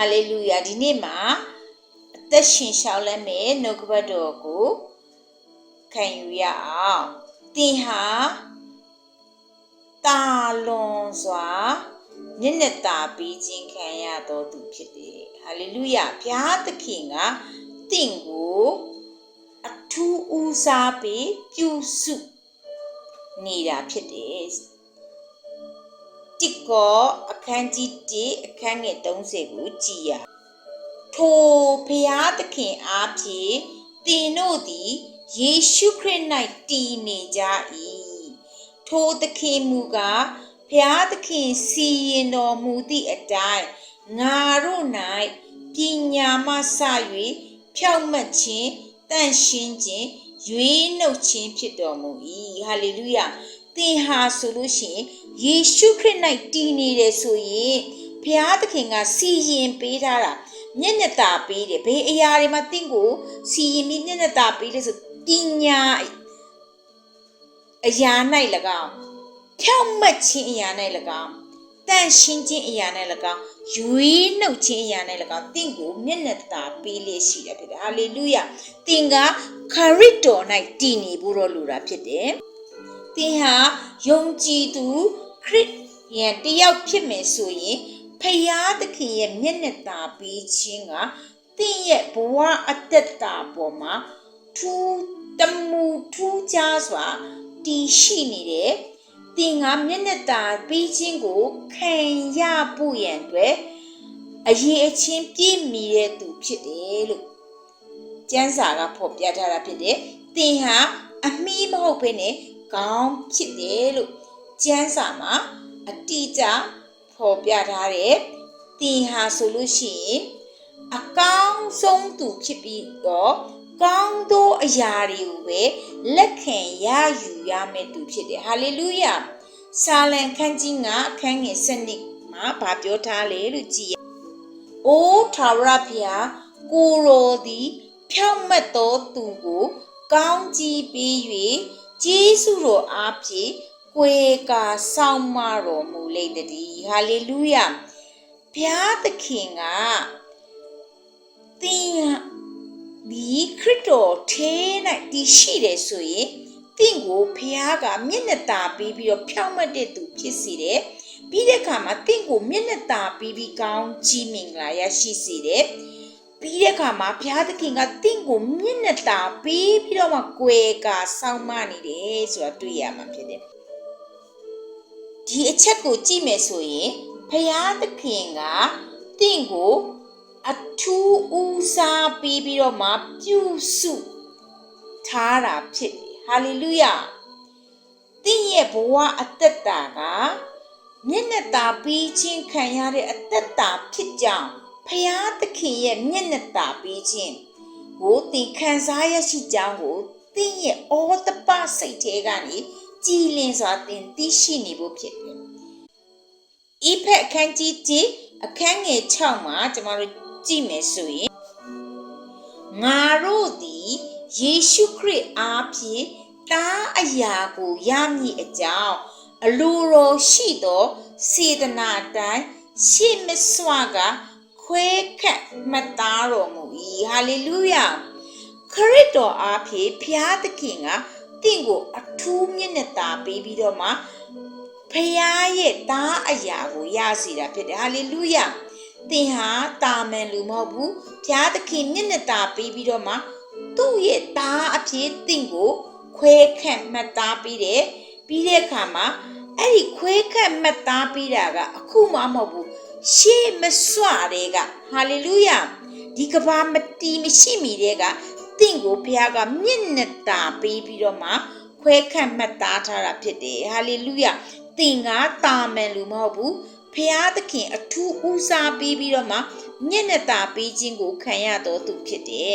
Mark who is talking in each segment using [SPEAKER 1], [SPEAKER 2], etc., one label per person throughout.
[SPEAKER 1] ဟာလေလုယာဒီနေ့မှာအသက်ရှင်ရှောက်လန်းမဲ့နှုတ်ကပတ်တော်ကိုခံယူရအောင်သင်ဟာတာလွန်စွာမျက်နှာตาပြီးခြင်းခံရတော်သူဖြစ်တယ်ဟာလေလုယာဘုရားသခင်ကသင်ကိုအထူးဦးစားပေးပြုစုနေတာဖြစ်တယ် တိကောအခန်းကြီး1အခန်းငယ်30ကိုကြည်ရထိုဘုရားသခင်အားဖြင့်သင်တို့သည်ယေရှုခရစ်၌တည်နေကြ၏ထိုသခင်မူကားဘုရားသခင်စီရင်တော်မူသည့်အတိုင်းငါတို့၌ပညာမှစ၍ဖြောက်မှတ်ခြင်းတန့်ရှင်းခြင်းရွေးနှုတ်ခြင်းဖြစ်တော်မူ၏ဟာလေလုယာ သင်ဟာဆိုလို့ရှိရင်ယေရှုခရစ်၌တည်နေတယ်ဆိုရင်ဘုရားသခင်ကစီရင်ပေးထားတာမျက်ညတာပေးတယ်ဘယ်အရာတွေမှာသင်ကိုစီရင်ပြီးမျက်ညတာပေးလဲဆိုပညာအရာ၌၎င်းဖြောင့်မတ်ခြင်းအရာ၌၎င်းတန့်ရှင်းခြင်းအရာ၌၎င်းရွေးနှုတ်ခြင်းအရာ၌၎င်းတင့်ကိုမျက်နှာသာပေးလေရှိတယ်ဖြစ်တယ်။ဟာလေလုယ။သင်ကခရစ်တော်၌တည်နေဖို့တော့လိုတာဖြစ်တယ်။ သင်ဟာယုံကြည်သူခရစ်ယာန်တယောက်ဖြစ်မယ်ဆိုရင်ဖယားသခင်ရဲ့မျက်နှာသာပေးခြင်းကသင်ရဲ့ဘဝအတ္တပေါ်မှာထူးတမှုထူးခြားစွာတည်ရှိနေတယ်။သင်ကမျက်နှာသာပေးခြင်းကိုခံရဖို့ရန်အတွက်အရေးအချင်းပြည့်မီတဲ့သူဖြစ်တယ်လို့ကျမ်းစာကဖော်ပြထားတာဖြစ်တယ်။သင်ဟာအမီးမဟုတ်ဘဲနဲ့ ကောင်းဖြစ်တယ်လို့ကျမ်းစာမှာအတိအကျဖော်ပြထားတယ်သင်ဟာဆိုလို့ရှိရင်အကောင်းဆုံးသူဖြစ်ပြီးတော့ကောင်းသောအရာတွေကိုပဲလက်ခံရယူရမယ့်သူဖြစ်တယ်ဟာလေလုယာစာလံခန်းကြီး9အခန်းငယ်7မှာဗာပြောထားလေလို့ကြည်ရအိုးထာဝရဘုရားကိုရောသည်ဖြောင့်မတ်သောသူကိုကောင်းကြီးပေး၍ ကျေးဇူးတော်အားဖြင့်ကိုယ်ကာဆောင်မတော်မူလိမ့်တည်းဟာလေလုယာဘုရားသခင်ကသင်ဒီခရစ်တော်ထဲ၌တည်ရှိတယ်ဆိုရင်တင့်ကိုဘုရားကမျက်နှာသာပေးပြီးတော့ဖြောင့်မတ်တဲ့သူဖြစ်စေတယ်ပြီးတဲ့အခါမှာတင့်ကိုမျက်နှာသာပေးပြီးကောင်းကြီးမင်္ဂလာရရှိစေတယ် ပြီးတဲ့အခါမှာဘုရားသခင်ကတင့်ကိုမျက်နှာတာပေးပြီးတော့မှကွယ်ကာဆောင်းမနေတယ်ဆိုတာတွေ့ရမှာဖြစ်တယ်။ဒီအချက်ကိုကြည့်မယ်ဆိုရင်ဘုရားသခင်ကတင့်ကိုအထူးဦးစားပေးပြီးတော့မှပြုစုထားတာဖြစ်တယ်။ဟာလေလုယာ။တင့်ရဲ့ဘဝအသက်တာကမျက်နှာတာပေးခြင်းခံရတဲ့အသက်တာဖြစ်ကြောင်း ဖျားသခင်ရဲ့မျက်နှာตาပြီးခြင်းကိုသင်ခံစားရရှိကြောင်းကိုသင်ရဲ့ဩတပစိတ်ထဲကနေကြည်လင်စွာသင်သိရှိနေဖို့ဖြစ်တယ်။ဤဖက်အခန်းကြီး1အခန်းငယ်6မှာကျွန်တော်တို့ကြည့်မယ်ဆိုရင်ငါတို့သည်ယေရှုခရစ်အားဖြင့်တားအရာကိုရမည်အကြောင်းအလိုတော်ရှိသောစေတနာတိုင်းရှေ့မစွာက ခွေးခန့်မှတ်သားတော်မူ၏ဟာလေလုယာခရစ်တော်အားဖြင့်ဖျားသခင်ကတင့်ကိုအထူးမျက်နှာသာပေးပြီးတော့မှဖျားရဲ့သားအရာကိုရစီတာဖြစ်တယ်ဟာလေလုယာသင်ဟာတာမန်လူမဟုတ်ဘူးဖျားသခင်မျက်နှာသာပေးပြီးတော့မှသူ့ရဲ့သားအဖြစ်တင့်ကိုခွဲခန့်မှတ်သားပေးတယ်ပြီးတဲ့အခါမှာအဲ့ဒီခွဲခန့်မှတ်သားပေးတာကအခုမှမဟုတ်ဘူး ရှေးမစွတဲ့ကဟာလေလုယာဒီကဘာမတီမရှိမီတဲ့ကတင့်ကိုဘုရားကမျက်နှာတာပေးပြီးတော့မှခွဲခန့်မှတ်သားထားတာဖြစ်တယ်ဟာလေလုယာသင်ကတာမန်လူမဟုတ်ဘူးဖျားသခင်အထူးဦးစားပေးပြီးတော့မှမျက်နှာတာပေးခြင်းကိုခံရတော်သူဖြစ်တယ်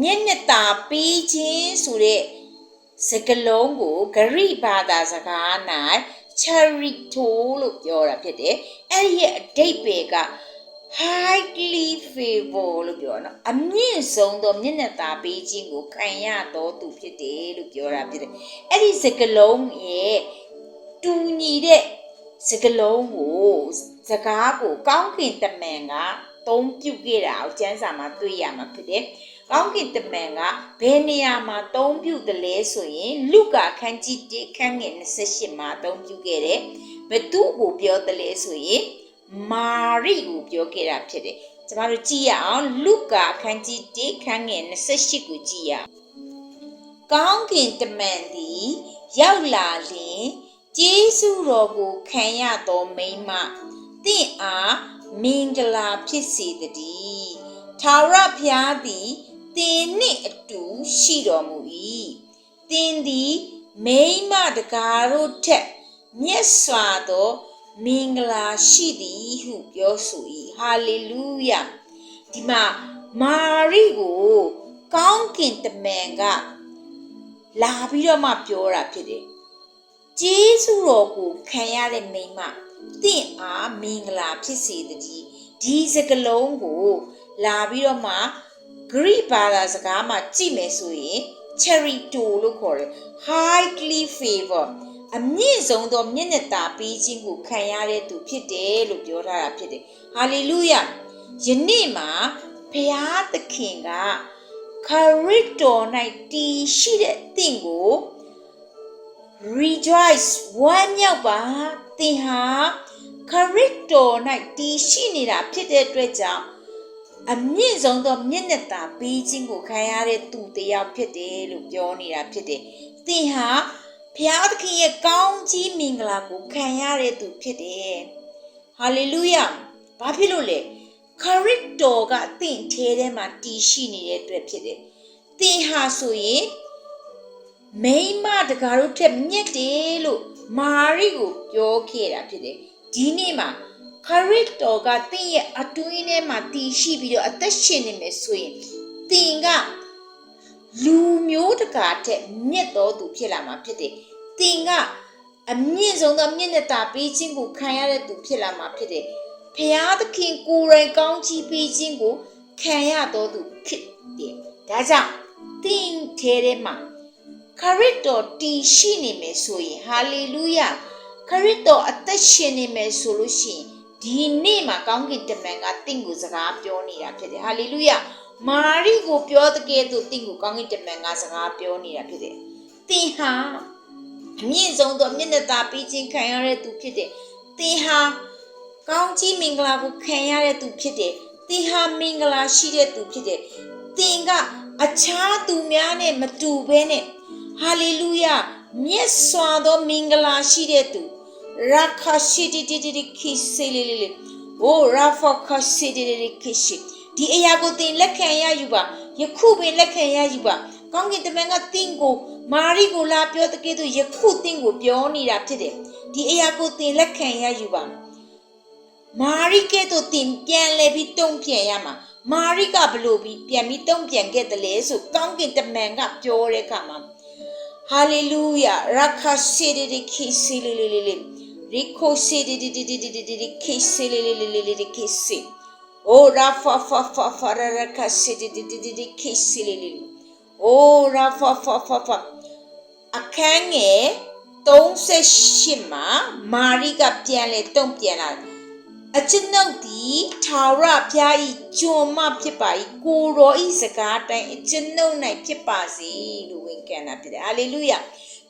[SPEAKER 1] မျက်နှာတာပေးခြင်းဆိုတဲ့စကလုံးကိုဂရိဘာသာစကား charito လို့ပြောတာဖြစ်တယ်အဲ့ဒီရဲ့အဓိပ္ပာယ်က highly favor လို့ပြောနော်အမြင့်ဆုံးသောမျက်နှာตาပေးခြင်းကိုခံရတော်သူဖြစ်တယ်လို့ပြောတာဖြစ်တယ်အဲ့ဒီစကလုံးရဲ့တူညီတဲ့စကလုံးကိုစစကားကိုကောင်းကင်တမန်ကသုံးပြုခဲ့တာကိုကျမ်းစာမှာတွေ့ရမှာဖြစ်တယ်။ ကောင်းကင်တမန်ကဘယ်နေရာမှာသုံးပြုတယ်လဲဆိုရင်လုကာခန်းကြီး1ခန်းငယ်28မှာသုံးပြုခဲ့တယ်။ဘသူကိုပြောတယ်လဲဆိုရင်မာရိကိုပြောခဲ့တာဖြစ်တယ်။ကျမတို့ကြည့်ရအောင်လုကာခန်းကြီး1ခန်းငယ်28ကိုကြည့်ရအောင်။ကောင်းကင်တမန်သည်ရောက်လာလျင်ကျေးဇူးတော်ကိုခံရသောမိန်းမတင့်အားမင်္ဂလာဖြစ်စေတည်းထာဝရဘုရားသည် တင်နှင့်အတူရှိတော်မူ၏တင်သည်မိန်းမတကားတို့ထက်မြတ်စွာသောမင်္ဂလာရှိသည်ဟုပြောဆို၏ဟာလေလုယာဒီမှာမာရိကိုကောင်းကင်တမန်ကလာပြီးတော့မှပြောတာဖြစ်တယ်ကျေးဇူးတော်ကိုခံရတဲ့မိန်းမတင့်အားမင်္ဂလာဖြစ်စေတည်းဒီစကလုံးကို လာပြီးတော့မှ ဂရိဘာသာစကားမှာကြည့်မယ်ဆိုရင် charito လို့ခေါ်တယ် highly favor အမြင့်ဆုံးသောမျက်နှာตาပေးခြင်းကိုခံရတဲ့သူဖြစ်တယ်လို့ပြောထားတာဖြစ်တယ်ဟာလေလုယယနေ့မှာဘုရားသခင်ကခရစ်တော်၌တည်ရှိတဲ့တင့်ကို rejoice ဝမ်းမြောက်ပါသင်ဟာခရစ်တော်၌တည်ရှိနေတာဖြစ်တဲ့အတွက်ကြောင့် အမြင့်ဆုံးသောမျက်နှာตาပေးခြင်းကိုခံရတဲ့သူတစ်ယောက်ဖြစ်တယ်လို့ပြောနေတာဖြစ်တယ်။သင်ဟာဘုရားသခင်ရဲ့ကောင်းကြီးမင်္ဂလာကိုခံရတဲ့သူဖြစ်တယ်။ဟာလေလုယ။ဘာဖြစ်လို့လဲ။ခရစ်တော်ကသင်ထဲထဲမှာတည်ရှိနေတဲ့အတွက်ဖြစ်တယ်။သင်ဟာဆိုရင်မိန်းမတကားတို့ထက်မြတ်တယ်လို့မာရိကိုပြောခဲ့တာဖြစ်တယ်ဒီနေ့မှာ ခရစ်တော်ကတင့်ရဲ့အတွင်းထဲမှာတည်ရှိပြီးတော့အသက်ရှင်နေမယ်ဆိုရင်တင်ကလူမျိုးတကာထက်မြတ်တော်သူဖြစ်လာမှာဖြစ်တယ်တင်ကအမြင့်ဆုံးသောမျက်နှာตาပေးခြင်းကိုခံရတဲ့သူဖြစ်လာမှာဖြစ်တယ်ဖျားသခင်ကိုယ်တိုင်ကောင်းချီးပေးခြင်းကိုခံရတော်သူဖြစ်တယ်ဒါကြောင့်တင်ထဲထဲမှာခရစ်တော်တည်ရှိနေမယ်ဆိုရင်ဟာလေလုယခရစ်တော်အသက်ရှင်နေမယ်ဆိုလို့ရှိရင် ဒီနေ့မှာကောင်းကင်တမန်ကတင့်ကိုစကားပြောနေတာဖြစ်တယ်ဟာလေလုယမာရိကိုပြောတဲ့ကဲ့သို့တင့်ကိုကောင်းကင်တမန်ကစကားပြောနေတာဖြစ်တယ်သင်ဟာအမြင့်ဆုံးသောမျက်နှာตาပေးခြင်းခံရတဲ့သူဖြစ်တယ်သင်ဟာကောင်းကြီးမင်္ဂလာကိုခံရတဲ့သူဖြစ်တယ်သင်ဟာမင်္ဂလာရှိတဲ့သူဖြစ်တယ်သင်ကအခြားသူများနဲ့မတူဘဲနဲ့ဟာလေလုယမြတ်စွာသောမင်္ဂလာရှိတဲ့သူ ရာခရှိတီတီတီခိစေလေလေလေအိုရာဖခရှိတီတီခိရှိဒီအရာကိုသင်လက်ခံရယူပါယခုပင်လက်ခံရယူပါကောင်းကင်တမန်ကသင်ကိုမာရိကိုလာပြောတဲ့ကဲ့သို့ယခုသင်ကိုပြောနေတာဖြစ်တယ်ဒီအရာကိုသင်လက်ခံရယူပါမာရိကဲ့သို့သင်ပြန်လဲပြီးတုံ့ပြန်ရမှာမာရိကဘလို့ပြီးပြန်ပြီးတုံ့ပြန်ခဲ့တယ်လေဆိုကောင်းကင်တမန်ကပြောတဲ့အခါမှာဟာလေလုယာရာခရှိဒီခိစီလီလီလီလီရီကိုစီဒီဒီဒီဒီဒီဒီဒီခိစီလီလီလီ လီလီခိစီအိုရာဖာဖာဖာဖာရာခရှိဒီဒီဒီဒီဒီခိစီလီလီအိုရာဖာဖာဖာဖာအခန်းငယ်38မှာမာရိကပြန်လေတုံ့ပြန်လာအကျွန်ုပ်သည်ထာဝရဘုရား၏ကျွန်မဖြစ်ပါ၏ကိုရောဤစကားတိုင်းအကျွန်ုပ်၌ဖြစ်ပါစေလို့ဝန်ခံတာဖြစ်တယ်ဟာလေလုယ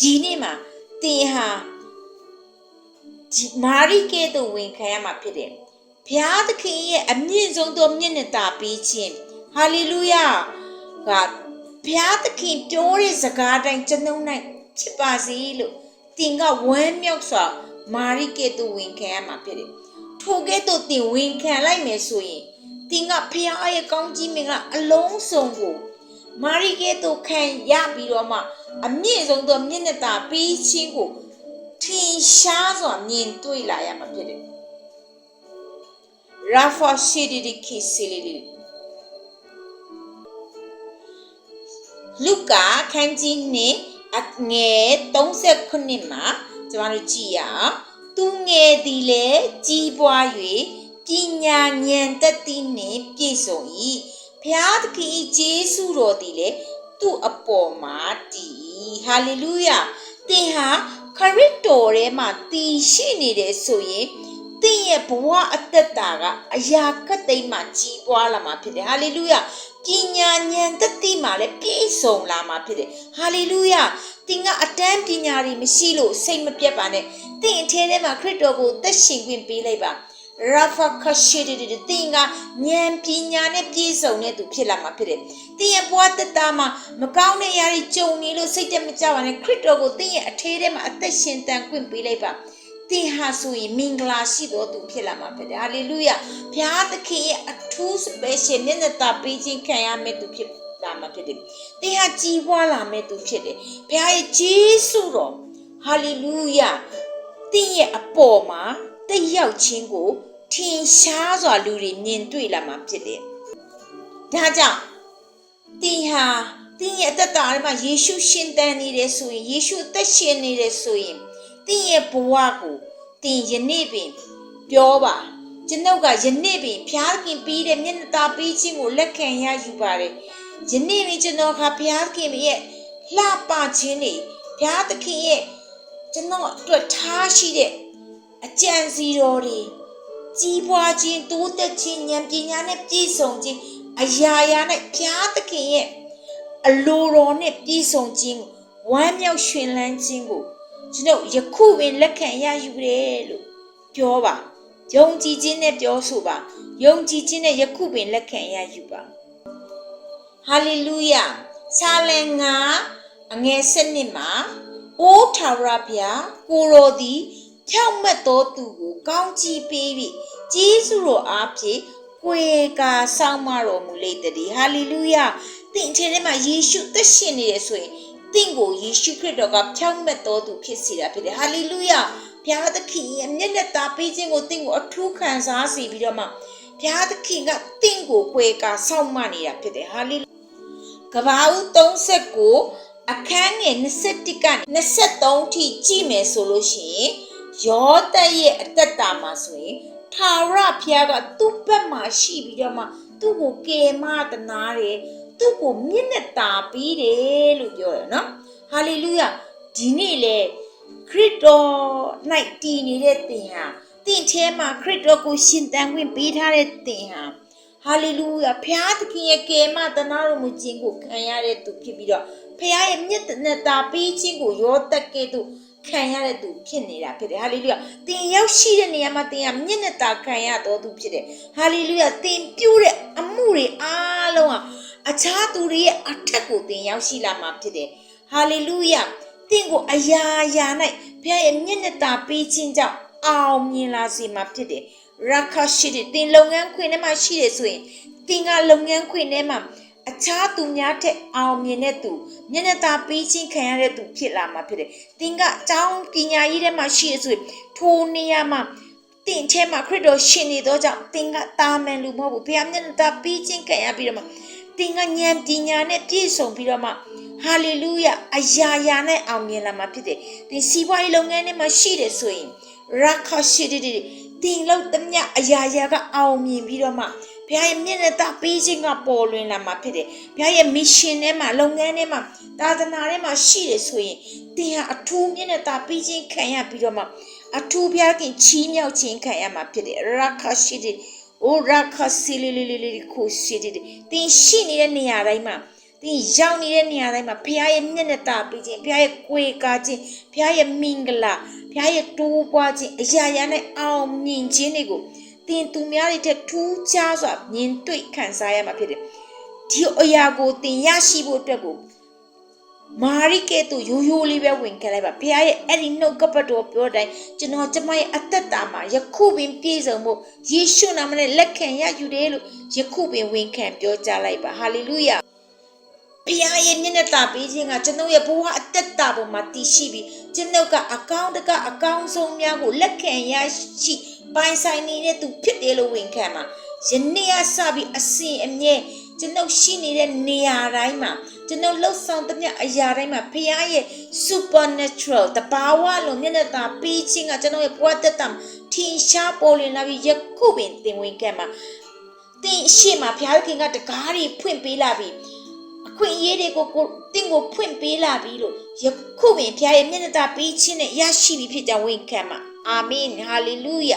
[SPEAKER 1] ဒီနေ့မှာသင်ဟာဒီ မာရိကဲ့သို့ဝန်ခံရမှာဖြစ်တယ်ဘုရားသခင်ရဲ့အမြင့်ဆုံးသောမျက်နှာသာပေးခြင်းဟာလေလုယကဘုရားသခင်ပြောတဲ့စကားတိုင်းကျွန်ုပ်၌ဖြစ်ပါစေလို့သင်ကဝမ်းမြောက်စွာမာရိကဲ့သို့ဝန်ခံရမှာဖြစ်တယ်ထိုကဲ့သို့တင်ဝင်ခံလိုက်မယ်ဆိုရင်တင်ကဖခင်ရဲ့ကောင်းကြီးမင်္ဂလာအလုံးစုံကိုမာရိကဲ့သို့ခံရပြီးတော့မှအမြင့်ဆုံးသောမျက်နှာသာပေးခြင်းကို ထင်ရှားစွာမြင်တွေ့လာရမှာဖြစ်တယ်ရာဖာရှိဒီဒီခိစီလီလီလူကာခန်းကြီးနဲ့အငယ်39မှာကျွန်တော်တို့ကြည့်ရအောင်သူငယ်သည်လည်းကြီးပွား၍ပညာဉာဏ်တတ်သည်နှင့်ပြည့်စုံ၏ဖျားသခင်၏ဂျေစုတော်သည်လည်းသူ့အပေါ်မှာတည်ဟာလေလုယသင်ဟာ ခရစ်တော်ထဲမှာတည်ရှိနေတယ်ဆိုရင်သင်ရဲ့ဘဝအသက်တာကအရာကတ်သိမ်းမှကြီးပွားလာမှာဖြစ်တယ်ဟာလေလုယပညာဉာဏ်တတိမှလည်းပြည့်စုံလာမှာဖြစ်တယ်ဟာလေလုယသင်ကအတန်းပညာတွေမရှိလို့စိတ်မပြတ်ပါနဲ့သင်အထဲထဲမှာခရစ်တော်ကိုသက်ရှင်ခွင့်ပေးလိုက်ပါ ရာဖာခရှိတဲ့တဲ့တင်ကဉာဏ်ပညာနဲ့ပြည့်စုံတဲ့သူဖြစ်လာမှာဖြစ်တယ်။တင်ရဲ့ဘဝတတမှာမကောင်းတဲ့အရာတွေကြုံနေလို့စိတ်တက်မကြပါနဲ့ခရစ်တော်ကိုတင်ရဲ့အထဲထဲမှာအသက်ရှင်တန်ခွင့်ပေးလိုက်ပါ။တင်ဟာဆိုရင်မင်္ဂလာရှိတော်သူဖြစ်လာမှာဖြစ်တယ်။ဟာလေလုယ။ဘုရားသခင်ရဲ့အထူး special မျက်နှာသာပေးခြင်းခံရမယ့်သူဖြစ်လာမှာဖြစ်တယ်။တင်ဟာကြည်ပွားလာမယ့်သူဖြစ်တယ်။ဘုရားရဲ့ဂျေစုတော်ဟာလေလုယ။တင်ရဲ့အပေါ်မှာ တက်ရောက်ခြင်းကိုထင်ရှားစွာလူတွေမြင်တွေ့လာမှာဖြစ်တယ်။ဒါကြောင့်တင်ဟာတင်ရဲ့အသက်တာထဲမှာယေရှုရှင်တန်နေတယ်ဆိုရင်ယေရှုအသက်ရှင်နေတယ်ဆိုရင်တင်ရဲ့ဘဝကိုတင်ယနေ့ပင်ပြောပါကျွန်ုပ်ကယနေ့ပင်ဖျားခင်ပြီးတဲ့မျက်နှာသာပြီးခြင်းကိုလက်ခံရယူပါတယ်ယနေ့ပင်ကျွန်တော်ကဖျားခင်ရဲ့လှပခြင်းတွေဖျားသခင်ရဲ့ကျွန်တော်အတွက်ထားရှိတဲ့ အကြံစီတော်တွေကြီးပွားခြင်းတိုးတက်ခြင်းဉာဏ်ပညာနဲ့ပြည့်စုံခြင်းအရာရာနဲ့ဘုရားသခင်ရဲ့အလိုတော်နဲ့ပြည့်စုံခြင်းကိုဝမ်းမြောက်ရွှင်လန်းခြင်းကိုကျွန်တော်ယခုပင်လက်ခံရယူတယ်လို့ပြောပါယုံကြည်ခြင်းနဲ့ပြောဆိုပါယုံကြည်ခြင်းနဲ့ယခုပင်လက်ခံရယူပါဟာလေလုယာဆာလင်ငါအငယ်စနစ်မှာအိုးထာဝရဘုရားကိုရောသည် ဖြောက်မတ်သောသူကိုကောင်းချီးပေးပြီးဂျေစုတော်အားဖြင့်ကိုယ်ကာဆောင်မတော်မူလေတည်းဟာလေလုယသင်အထင်ထဲမှာယေရှုသက်ရှင်နေတယ်ဆိုရင်သင်ကိုယေရှုခရစ်တော်ကဖြောက်မတ်တော်သူဖြစ်စေတာဖြစ်တယ်ဟာလေလုယဘုရားသခင်ရဲ့မျက်နှာသာပေးခြင်းကိုသင်ကိုအထူးခံစားစေပြီးတော့မှဘုရားသခင်ကသင်ကိုကိုယ်ကာဆောင်မနေတာဖြစ်တယ်ဟာလေလုကဘာဦး39အခန်းငယ်21ကနေ23ထိကြည့်မယ်ဆိုလို့ရှိရင် ယောသရဲ့အသက်တာမှာဆိုရင်ထာဝရဘုရားကသူ့ဘက်မှာရှိပြီးတော့မှသူ့ကိုကယ်မတနာတယ်သူ့ကိုမျက်နှာတာပေးတယ်လို့ပြောတယ်နော်ဟာလေလုယာဒီနေ့လေခရစ်တော်၌တည်နေတဲ့သင်ဟာသင်ထဲမှာခရစ်တော်ကိုရှင်သန်ခွင့်ပေးထားတဲ့သင်ဟာဟာလေလုယာဘုရားသခင်ရဲ့ကယ်မတနာတော်မူခြင်းကိုခံရတဲ့သူဖြစ်ပြီးတော့ဘုရားရဲ့မျက်နှာတာပေးခြင်းကိုရောတက်ကဲ့သို့ ခံရတဲ့သူဖြစ်နေတာဖြစ်တယ်ဟာလေလုယာသင်ရောက်ရှိတဲ့နေရာမှာသင်ကမျက်နှာသာခံရတော်သူဖြစ်တယ်ဟာလေလုယာသင်ပြုတဲ့အမှုတွေအားလုံးဟာအခြားသူတွေရဲ့အထက်ကိုသင်ရောက်ရှိလာမှာဖြစ်တယ်ဟာလေလုယာသင်ကိုအရာရာ၌ဘုရားရဲ့မျက်နှာသာပေးခြင်းကြောင့်အောင်မြင်လာစေမှာဖြစ်တယ်ရခရှိတဲ့သင်လုပ်ငန်းခွင်ထဲမှာရှိတယ်ဆိုရင်သင်ကလုပ်ငန်းခွင်ထဲမှာ အခြားသူများထက်အောင်မြင်တဲ့သူမျက်နှာသာပေးခြင်းခံရတဲ့သူဖြစ်လာမှာဖြစ်တယ်။သင်ကအကြောင်းပညာရေးထဲမှာရှိရဆိုရင်ထိုနေရာမှာသင်ထဲမှာခရစ်တော်ရှင်နေသောကြောင့်သင်ကတာမန်လူမဟုတ်ဘူး။ဘုရားမျက်နှာသာပေးခြင်းခံရပြီးတော့မှသင်ကဉာဏ်ပညာနဲ့ပြည့်စုံပြီးတော့မှဟာလေလုယအရာရာနဲ့အောင်မြင်လာမှာဖြစ်တယ်။သင်စီးပွားရေးလုပ်ငန်းထဲမှာရှိတယ်ဆိုရင်ရာခရှိတဲ့သင်လို့တမျှအရာရာကအောင်မြင်ပြီးတော့မှ ဘုရားရဲ့မျက်နှာသာပေးခြင်းကပေါ်လွင်လာမှာဖြစ်တယ်။ဘုရားရဲ့ mission ထဲမှာလုပ်ငန်းထဲမှာသာသနာထဲမှာရှိတယ်ဆိုရင်သင်ဟာအထူးမျက်နှာသာပေးခြင်းခံရပြီးတော့မှအထူးဘုရားခင်ချီးမြှောက်ခြင်းခံရမှာဖြစ်တယ်။ရာခရှိတဲ့အိုရာခစီလီလီလီလီကိုရှိတဲ့သင်ရှိနေတဲ့နေရာတိုင်းမှာသင်ရောက်နေတဲ့နေရာတိုင်းမှာဘုရားရဲ့မျက်နှာသာပေးခြင်းဘုရားရဲ့ကိုယ်ကားခြင်းဘုရားရဲ့မင်္ဂလာဘုရားရဲ့တိုးပွားခြင်းအရာရာနဲ့အောင်မြင်ခြင်းတွေကို သင်သူများတွေထက်ထူးခြားစွာမြင်တွေ့ခံစားရမှာဖြစ်တယ်။ဒီအရာကိုသင်ရရှိဖို့အတွက်ကိုမာရိကဲ့သို့ရိုးရိုးလေးပဲဝင်ခဲ့လိုက်ပါဘုရားရဲ့အဲ့ဒီနှုတ်ကပတ်တော်ပြောတိုင်းကျွန်တော်ကျမရဲ့အသက်တာမှာယခုပင်ပြည့်စုံဖို့ယေရှုနာမနဲ့လက်ခံရယူတယ်လို့ယခုပင်ဝင်ခံပြောကြားလိုက်ပါဟာလေလုယာ ဘုရားရဲ့မျက်နှာတာပေးခြင်းကကျွန်ုပ်ရဲ့ဘဝအသက်တာပေါ်မှာတည်ရှိပြီးကျွန်ုပ်ကအကောင်းတကအကောင်းဆုံးများကိုလက်ခံရရှိပိုင်ဆိုင်နေတဲ့သူဖြစ်တယ်လို့ဝင်ခံမှာယနေ့ကစပြီးအစဉ်အမြဲကျွန်ုပ်ရှိနေတဲ့နေရာတိုင်းမှာကျွန်ုပ်လှုပ်ဆောင်တဲ့မြတ်အရာတိုင်းမှာဘုရားရဲ့ supernatural တဘာဝလုံးမျက်နှာတာပေးခြင်းကကျွန်ုပ်ရဲ့ဘဝတက်တာမှာထင်ရှားပေါ်လွင်လာပြီးယခုပင်သင်ဝင်ခံမှာသင်ရှေ့မှာဘုရားခင်ကတကားတွေဖွင့်ပေးလာပြီးအ ခွင့်အရေးတွေကိုကိုတင့်ကိုဖွင့်ပေးလာပြီလို့ယခုပင်ဘုရားရဲ့မျက်နှာတာပေးခြင်းနဲ့ရရှိပြီဖြစ်ကြောင်းဝန်ခံမှာအာမင်ဟာလေလုယာ